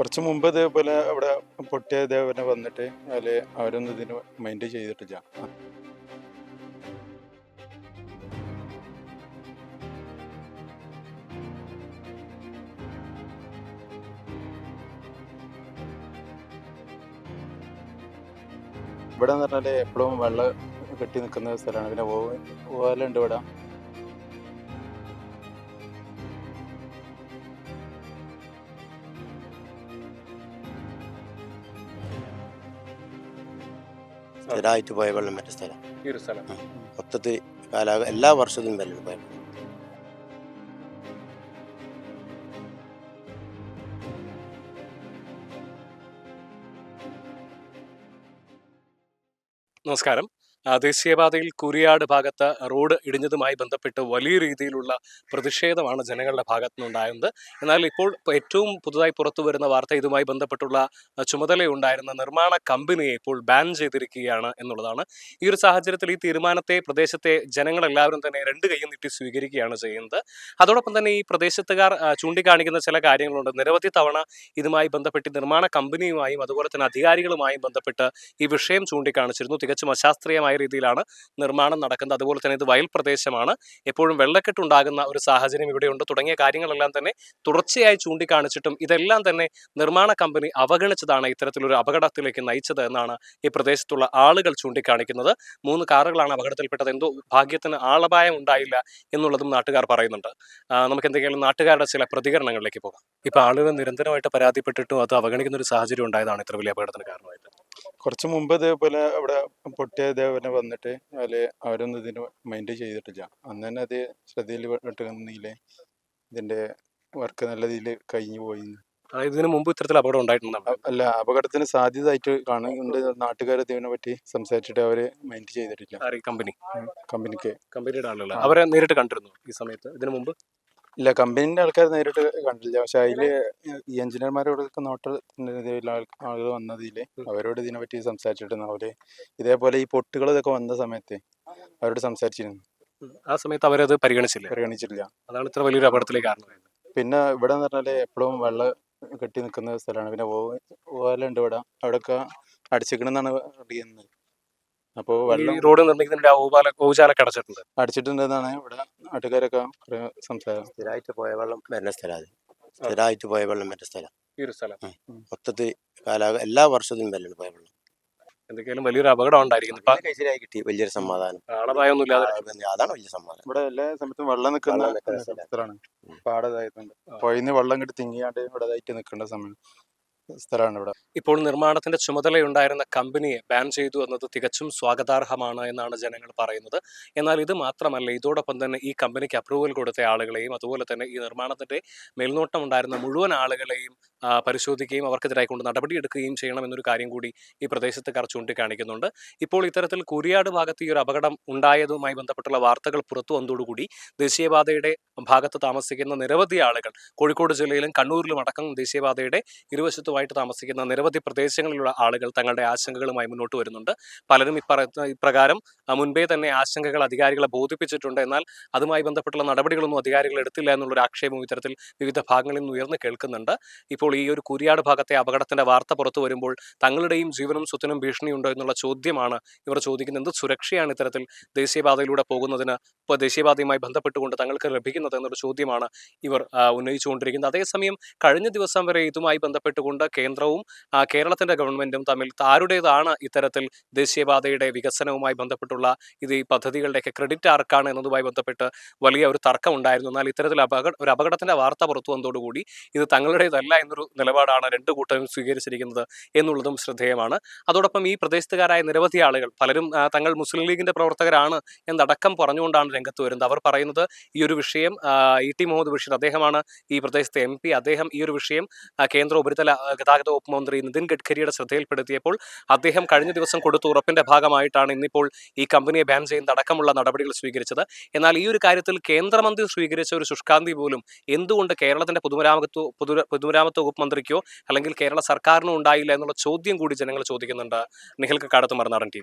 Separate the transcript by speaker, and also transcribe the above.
Speaker 1: കുറച്ച് മുമ്പ് ഇതേപോലെ അവിടെ പൊട്ടിയ ഇതേപോലെ വന്നിട്ട് അല്ല അവരൊന്നും ഇതിന് മൈൻഡ് ചെയ്തിട്ടില്ല. ഇവിടെ എന്ന് പറഞ്ഞാൽ എപ്പോഴും വെള്ളം കെട്ടി നിൽക്കുന്ന സ്ഥലമാണ്. പിന്നെ ഓലുണ്ട് ഇവിടെ.
Speaker 2: സ്ഥിരമായിട്ട് പോയ വെള്ളം മറ്റേ സ്ഥലം.
Speaker 3: ഈ ഒരു സ്ഥലം.
Speaker 2: മൊത്തത്തിൽ കാലാ എല്ലാ വർഷവും വെള്ളം പോയ വെള്ളം.
Speaker 3: നമസ്കാരം. ദേശീയപാതയിൽ കുരിയാട് ഭാഗത്ത് റോഡ് ഇടിഞ്ഞതുമായി ബന്ധപ്പെട്ട് വലിയ രീതിയിലുള്ള പ്രതിഷേധമാണ് ജനങ്ങളുടെ ഭാഗത്തു നിന്നുണ്ടായത് എന്നാൽ ഇപ്പോൾ ഏറ്റവും പുതുതായി പുറത്തു വരുന്ന വാർത്ത ഇതുമായി ബന്ധപ്പെട്ടുള്ള ചുമതലയുണ്ടായിരുന്ന നിർമ്മാണ കമ്പനിയെ ഇപ്പോൾ ബാൻ ചെയ്തിരിക്കുകയാണ് എന്നുള്ളതാണ്. ഈ ഒരു സാഹചര്യത്തിൽ ഈ തീരുമാനത്തെ പ്രദേശത്തെ ജനങ്ങളെല്ലാവരും തന്നെ രണ്ട് കൈയും നീട്ടി സ്വീകരിക്കുകയാണ് ചെയ്യുന്നത്. അതോടൊപ്പം തന്നെ ഈ പ്രദേശത്തുകാർ ചൂണ്ടിക്കാണിക്കുന്ന ചില കാര്യങ്ങളുണ്ട്. നിരവധി തവണ ഇതുമായി ബന്ധപ്പെട്ട് നിർമ്മാണ കമ്പനിയുമായും അതുപോലെ തന്നെ അധികാരികളുമായും ബന്ധപ്പെട്ട് ഈ വിഷയം ചൂണ്ടിക്കാണിച്ചിരുന്നു. തികച്ചും അശാസ്ത്രീയമായ രീതിയിലാണ് നിർമ്മാണം നടക്കുന്നത്. അതുപോലെ തന്നെ ഇത് വയൽ പ്രദേശമാണ്. എപ്പോഴും വെള്ളക്കെട്ടുണ്ടാകുന്ന ഒരു സാഹചര്യം ഇവിടെയുണ്ട്. തുടങ്ങിയ കാര്യങ്ങളെല്ലാം തന്നെ തുടർച്ചയായി ചൂണ്ടിക്കാണിച്ചിട്ടും ഇതെല്ലാം തന്നെ നിർമ്മാണ കമ്പനി അവഗണിച്ചതാണ് ഇത്തരത്തിലൊരു അപകടത്തിലേക്ക് നയിച്ചത് എന്നാണ് ഈ പ്രദേശത്തുള്ള ആളുകൾ ചൂണ്ടിക്കാണിക്കുന്നത്. മൂന്ന് കാറുകളാണ് അപകടത്തിൽപ്പെട്ടത്. എന്തോ ഭാഗ്യത്തിന് ആളപായം ഉണ്ടായില്ല എന്നുള്ളതും നാട്ടുകാർ പറയുന്നുണ്ട്. നമുക്ക് എന്തെങ്കിലും നാട്ടുകാരുടെ ചില പ്രതികരണങ്ങളിലേക്ക് പോകാം. ഇപ്പൊ ആളുകൾ നിരന്തരമായിട്ട് പരാതിപ്പെട്ടിട്ടും അത് അവഗണിക്കുന്ന ഒരു സാഹചര്യം ഉണ്ടായതാണ് ഇത്ര വലിയ അപകടത്തിന് കാരണമായിട്ട്.
Speaker 1: കുറച്ച് മുമ്പ് ഇതേപോലെ അവിടെ പൊട്ടിയ ഇതേപോലെ വന്നിട്ട് അതിൽ അവരൊന്നും ഇതിന് മൈൻഡ് ചെയ്തിട്ടില്ല. അന്ന് തന്നെ അത് ശ്രദ്ധയിൽ പെട്ടുന്നില്ലേ ഇതിന്റെ വർക്ക് നല്ല രീതിയിൽ കഴിഞ്ഞു പോയി
Speaker 3: ഇതിനു മുമ്പ് ഇത്തരത്തിൽ അപകടം
Speaker 1: ഉണ്ടായിട്ടുണ്ട് അല്ല അപകടത്തിന് സാധ്യതയായിട്ട് കാണുന്നുണ്ട് നാട്ടുകാർ ഇതിനെ പറ്റി സംസാരിച്ചിട്ട് അവർ മൈൻഡ് ചെയ്തിട്ടില്ല.
Speaker 3: കമ്പനി
Speaker 1: കമ്പനിക്ക്
Speaker 3: കമ്പനിയുടെ ആളുകൾ അവരെ നേരിട്ട് കണ്ടിരുന്നു ഈ സമയത്ത്? ഇതിനു മുമ്പ്?
Speaker 1: ഇല്ല കമ്പനീന്റെ ആൾക്കാർ നേരിട്ട് കണ്ടില്ല. പക്ഷെ അതിൽ ഈ എഞ്ചിനീയർമാരോടൊക്കെ നോട്ട് ആളുകൾ വന്നതിൽ അവരോട് ഇതിനെ പറ്റി സംസാരിച്ചിട്ടുണ്ട് അവർ ഇതേപോലെ ഈ പൊട്ടുകൾ ഇതൊക്കെ വന്ന സമയത്ത് അവരോട് സംസാരിച്ചിരുന്നു.
Speaker 3: ആ സമയത്ത് അവരത് പരിഗണിച്ചില്ല.
Speaker 1: പരിഗണിച്ചില്ല
Speaker 3: അതാണ് ഇത്ര വലിയൊരു അപകടത്തിലേക്ക് കാരണം
Speaker 1: പിന്നെ ഇവിടെ എന്ന് പറഞ്ഞാൽ എപ്പോഴും വെള്ളം കെട്ടി നിൽക്കുന്ന സ്ഥലമാണ്. പിന്നെ ഓലുണ്ട് ഇവിടെ. അവിടെയൊക്കെ അടിച്ചിക്കണമെന്നാണ് അറിയുന്നത് അപ്പോൾ വെള്ളം
Speaker 3: റോഡ് നിർമ്മിക്കുന്നതിന്റെ ഊപാല ഊചാലൊക്കെ അടച്ചിട്ടുണ്ട്
Speaker 1: അടിച്ചിട്ടുണ്ടെന്നാണ് ഇവിടെ നാട്ടുകാരൊക്കെ കുറെ സംസാരം.
Speaker 2: സ്ഥിരമായിട്ട് പോയ വെള്ളം വരുന്ന സ്ഥലം സ്ഥിരമായിട്ട് പോയ വെള്ളം വരുന്ന സ്ഥലം.
Speaker 3: ഈ ഒരു സ്ഥലം.
Speaker 2: മൊത്തത്തിൽ കാലാ എല്ലാ വർഷവും വെള്ളം പോയ വെള്ളം.
Speaker 3: എന്തൊക്കെയാലും വലിയൊരു അപകടം ഉണ്ടായിരിക്കുന്നു ഇപ്പൊ
Speaker 2: പിന്നെ ശരിയായി കിട്ടി. വലിയൊരു സമാധാനം.
Speaker 3: ആളപായൊന്നും ഇല്ലാതെ
Speaker 2: അതാണ് വലിയ സമാധാനം.
Speaker 1: ഇവിടെ എല്ലാ സമയത്തും വെള്ളം നിൽക്കുന്ന സ്ഥലമാണ്. പാടതായിട്ടുണ്ട് പുഴയിന്ന് വെള്ളം കിട്ടി തിങ്ങിയാണ്ട് ഇവിടെ ഇതായിട്ട് നിൽക്കേണ്ട സമയം. സ്ഥലമാണ് ഇവിടെ
Speaker 3: ഇപ്പോൾ നിർമ്മാണത്തിന്റെ ചുമതലയുണ്ടായിരുന്ന കമ്പനിയെ ബാൻ ചെയ്തു എന്നത് തികച്ചും സ്വാഗതാർഹമാണ് എന്നാണ് ജനങ്ങൾ പറയുന്നത്. എന്നാൽ ഇത് മാത്രമല്ല ഇതോടൊപ്പം തന്നെ ഈ കമ്പനിക്ക് അപ്രൂവൽ കൊടുത്ത ആളുകളെയും അതുപോലെ തന്നെ ഈ നിർമ്മാണത്തിന്റെ മേൽനോട്ടം ഉണ്ടായിരുന്ന മുഴുവൻ ആളുകളെയും പരിശോധിക്കുകയും അവർക്കെതിരായി കൊണ്ട് നടപടിയെടുക്കുകയും ചെയ്യണം എന്നൊരു കാര്യം കൂടി ഈ പ്രദേശത്തുകാർ ചൂണ്ടിക്കാണിക്കുന്നുണ്ട്. ഇപ്പോൾ ഇത്തരത്തിൽ കുരിയാട് ഭാഗത്ത് ഈ ഒരു അപകടം ഉണ്ടായതുമായി ബന്ധപ്പെട്ടുള്ള വാർത്തകൾ പുറത്തു വന്നതോടുകൂടി ദേശീയപാതയുടെ ഭാഗത്ത് താമസിക്കുന്ന നിരവധി ആളുകൾ കോഴിക്കോട് ജില്ലയിലും കണ്ണൂരിലും അടക്കം ദേശീയപാതയുടെ ഇരുവശത്തുമായിട്ട് താമസിക്കുന്ന നിരവധി പ്രദേശങ്ങളിലുള്ള ആളുകൾ തങ്ങളുടെ ആശങ്കകളുമായി മുന്നോട്ട് വരുന്നുണ്ട്. പലരും ഇപ്രകാരം മുൻപേ തന്നെ ആശങ്കകൾ അധികാരികളെ ബോധിപ്പിച്ചിട്ടുണ്ട്. എന്നാൽ അതുമായി ബന്ധപ്പെട്ടുള്ള നടപടികളൊന്നും അധികാരികൾ എടുത്തില്ല എന്നുള്ളൊരു ആക്ഷേപം ഇത്തരത്തിൽ വിവിധ ഭാഗങ്ങളിൽ നിന്ന് ഉയർന്നു കേൾക്കുന്നുണ്ട്. ഇപ്പോൾ ഈ ഒരു കുരിയാട് ഭാഗത്തെ അപകടത്തിന്റെ വാർത്ത പുറത്തു വരുമ്പോൾ തങ്ങളുടെയും ജീവനും സ്വത്തിനും ഭീഷണിയുണ്ടോ എന്നുള്ള ചോദ്യമാണ് ഇവർ ചോദിക്കുന്നത്. സുരക്ഷയാണ് ഇത്തരത്തിൽ ദേശീയപാതയിലൂടെ പോകുന്നതിന് ഇപ്പോൾ ദേശീയപാതയുമായി ബന്ധപ്പെട്ടുകൊണ്ട് തങ്ങൾക്ക് ലഭിക്കുന്നത് എന്നൊരു ചോദ്യമാണ് ഇവർ ഉന്നയിച്ചുകൊണ്ടിരിക്കുന്നത്. അതേസമയം കഴിഞ്ഞ ദിവസം വരെ ഇതുമായി ബന്ധപ്പെട്ടുകൊണ്ട് കേന്ദ്രവും കേരളത്തിന്റെ ഗവൺമെന്റും തമ്മിൽ ആരുടേതാണ് ഇത്തരത്തിൽ ദേശീയപാതയുടെ വികസനവുമായി ബന്ധപ്പെട്ടുള്ള ഇത് ഈ പദ്ധതികളുടെയൊക്കെ ക്രെഡിറ്റ് ആർക്കാണ് എന്നതുമായി ബന്ധപ്പെട്ട് വലിയ ഒരു തർക്കം ഉണ്ടായിരുന്നു എന്നാൽ ഇത്തരത്തിൽ അപകട ഒരു അപകടത്തിന്റെ വാർത്ത പുറത്തു വന്നതോടുകൂടി ഇത് തങ്ങളുടേതല്ല എന്നൊരു നിലപാടാണ് രണ്ടു കൂട്ടരും സ്വീകരിച്ചിരിക്കുന്നത് എന്നുള്ളതും ശ്രദ്ധേയമാണ്. അതോടൊപ്പം ഈ പ്രദേശത്തുകാരായ നിരവധി ആളുകൾ പലരും തങ്ങൾ മുസ്ലിം ലീഗിന്റെ പ്രവർത്തകരാണ് എന്നടക്കം പറഞ്ഞുകൊണ്ടാണ് രംഗത്ത് വരുന്നത്. അവർ പറയുന്നത് ഈ ഒരു വിഷയം ഇ ടി മുഹമ്മദ് ബഷീർ അദ്ദേഹമാണ് ഈ പ്രദേശത്തെ എം പി. അദ്ദേഹം ഈ ഒരു വിഷയം കേന്ദ്ര ഉപരിതല ഗതാഗത വകുപ്പ് മന്ത്രി നിതിൻ ഗഡ്കരിയുടെ ശ്രദ്ധയിൽപ്പെടുത്തിയപ്പോൾ അദ്ദേഹം കഴിഞ്ഞ ദിവസം കൊടുത്ത ഉറപ്പിന്റെ ഭാഗമായിട്ടാണ് ഇന്നിപ്പോൾ ഈ കമ്പനിയെ ബാൻ ചെയ്യുന്ന അടക്കമുള്ള നടപടികൾ സ്വീകരിച്ചത്. എന്നാൽ ഈ ഒരു കാര്യത്തിൽ കേന്ദ്രമന്ത്രി സ്വീകരിച്ച ഒരു ശുഷ്കാന്തി പോലും എന്തുകൊണ്ട് കേരളത്തിന്റെ പൊതുമരാമത്വ പൊതുമരാമത്വ വകുപ്പ് മന്ത്രിക്കോ അല്ലെങ്കിൽ കേരള സർക്കാരിനോ ഉണ്ടായില്ല എന്നുള്ള ചോദ്യം കൂടി ജനങ്ങൾ ചോദിക്കുന്നുണ്ട്. നിഖിൽ കക്കാടത്ത് മറുനാടൻ ടി